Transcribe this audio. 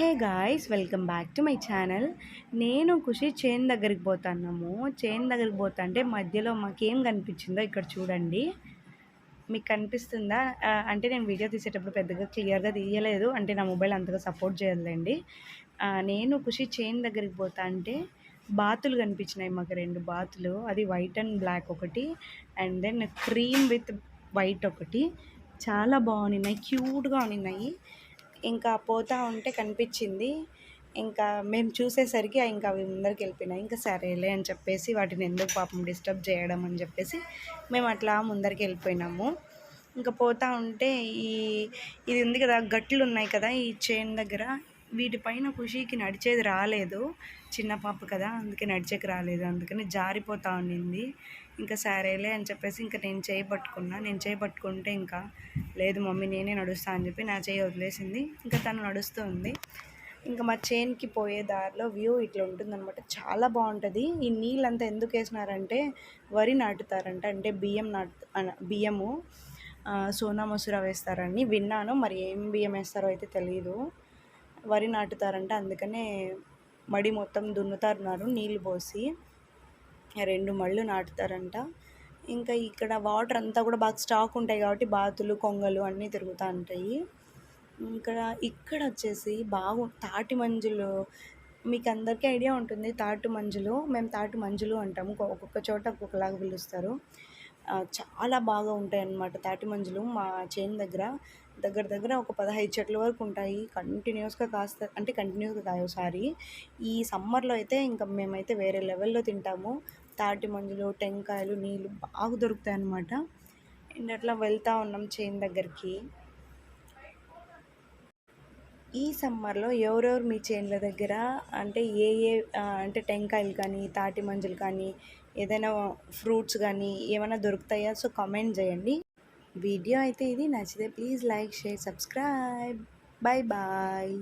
Hey guys welcome back to my channel. నేను Khushi chain దగ్గరికి పోతున్నాము. చైన్ దగ్గరికి పోతా అంటే మధ్యలో మాకేం కనిపించిందో ఇక్కడ చూడండి. మీకు కనిపిస్తుందా? అంటే నేను వీడియో తీసేటప్పుడు పెద్దగా క్లియర్గా తీయలేదు. అంటే నా మొబైల్ అంతగా సపోర్ట్ చేయలేండి నేను ఖుషి చైన్ దగ్గరికి పోతా అంటే బాతులు కనిపించినాయి మాకు రెండు బాతులు. అది వైట్ అండ్ బ్లాక్ ఒకటి. And then cream with white ఒకటి. చాలా బాగున్నాయి. క్యూట్గా ఉన్నాయి. ఇంకా పోతా ఉంటే కనిపించింది. ఇంకా మేము చూసేసరికి ఇంకా అవి ముందరికి వెళ్ళిపోయినాయి. ఇంకా సరేలే అని చెప్పేసి వాటిని ఎందుకు పాపం డిస్టర్బ్ చేయడం అని చెప్పేసి మేము అట్లా ముందరికి వెళ్ళిపోయినాము. ఇంకా పోతా ఉంటే ఈ ఇది ఉంది కదా గట్లు ఉన్నాయి కదా ఈ చైన్ దగ్గర. వీటిపైన ఖుషీకి నడిచేది రాలేదు. చిన్న పాప కదా అందుకే నడిచేకి రాలేదు. అందుకని జారిపోతా ఉండింది. ఇంకా సరేలే అని చెప్పేసి ఇంకా నేను చేయి పట్టుకున్నా. నేను చేయి పట్టుకుంటే ఇంకా లేదు మమ్మీ నేనే నడుస్తా అని చెప్పి నా చేయి వదిలేసింది. ఇంకా తను నడుస్తూ ఉంది. ఇంకా మా చైన్కి పోయే దారిలో వ్యూ ఇట్లా ఉంటుందన్నమాట. చాలా బాగుంటుంది. ఈ నీళ్ళంతా ఎందుకు వేసినారంటే వరి నాటుతారంట. అంటే బియ్యం నాటు అన- బియ్యము సోనా మసూర వేస్తారని విన్నాను. మరి ఏం బియ్యం వేస్తారో అయితే తెలియదు వరి నాటుతారంట. అందుకనే మడి మొత్తం దున్నుతారున్నారు నీళ్ళు పోసి రెండు మళ్ళు నాటుతారంట. ఇంకా ఇక్కడ వాటర్ అంతా కూడా బాగా స్టాక్ ఉంటాయి కాబట్టి బాతులు కొంగలు అన్నీ తిరుగుతూ ఉంటాయి. ఇక్కడ ఇక్కడ వచ్చేసి బాగు తాటి మంజులు. మీకు అందరికీ ఐడియా ఉంటుంది తాటి మంజులు. మేము తాటి మంజులు అంటాము. ఒక్కొక్క- చోట ఒక్కొక్కలాగా పిలుస్తారు. చాలా బాగా ఉంటాయి అన్నమాట తాటి మంజులు మా చేను దగ్గర. దగ్గర దగ్గర ఒక పదహైదు చెట్ల వరకు ఉంటాయి. కంటిన్యూస్గా కాస్త అంటే కంటిన్యూస్గా కాయ ఒకసారి. ఈ సమ్మర్లో అయితే ఇంకా మేమైతే వేరే లెవెల్లో తింటాము. తాటి మంజులు టెంకాయలు నీళ్ళు బాగా దొరుకుతాయి అన్నమాట. అండ్ అట్లా వెళ్తూ ఉన్నాం చేను దగ్గరికి. ఈ సమ్మర్లో ఎవరెవరు మీ చేన్ల దగ్గర? అంటే ఏ ఏ అంటే టెంకాయలు కానీ తాటి మంజులు కానీ ఏదైనా ఫ్రూట్స్ కానీ ఏమైనా దొరుకుతాయా? సో కామెంట్ చేయండి. వీడియో అయితే ఇది నచ్చితే please like share subscribe. Bye bye.